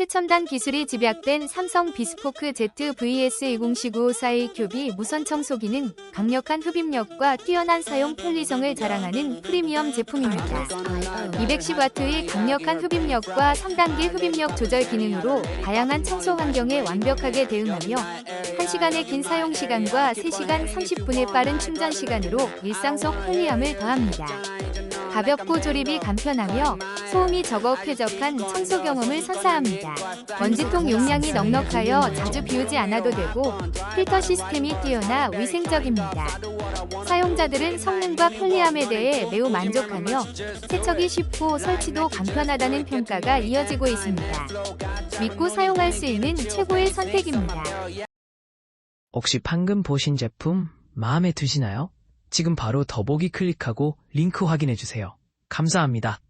최첨단 기술이 집약된 삼성 비스포크 Z VS2019 큐비 무선 청소기는 강력한 흡입력과 뛰어난 사용 편리성을 자랑하는 프리미엄 제품입니다. 210W의 강력한 흡입력과 3단계 흡입력 조절 기능으로 다양한 청소 환경에 완벽하게 대응하며 1시간의 긴 사용 시간과 3시간 30분의 빠른 충전 시간으로 일상 속 편리함을 더합니다. 가볍고 조립이 간편하며 소음이 적어 쾌적한 청소 경험을 선사합니다. 먼지통 용량이 넉넉하여 자주 비우지 않아도 되고 필터 시스템이 뛰어나 위생적입니다. 사용자들은 성능과 편리함에 대해 매우 만족하며 세척이 쉽고 설치도 간편하다는 평가가 이어지고 있습니다. 믿고 사용할 수 있는 최고의 선택입니다. 혹시 방금 보신 제품 마음에 드시나요? 지금 바로 더보기 클릭하고 링크 확인해 주세요. 감사합니다.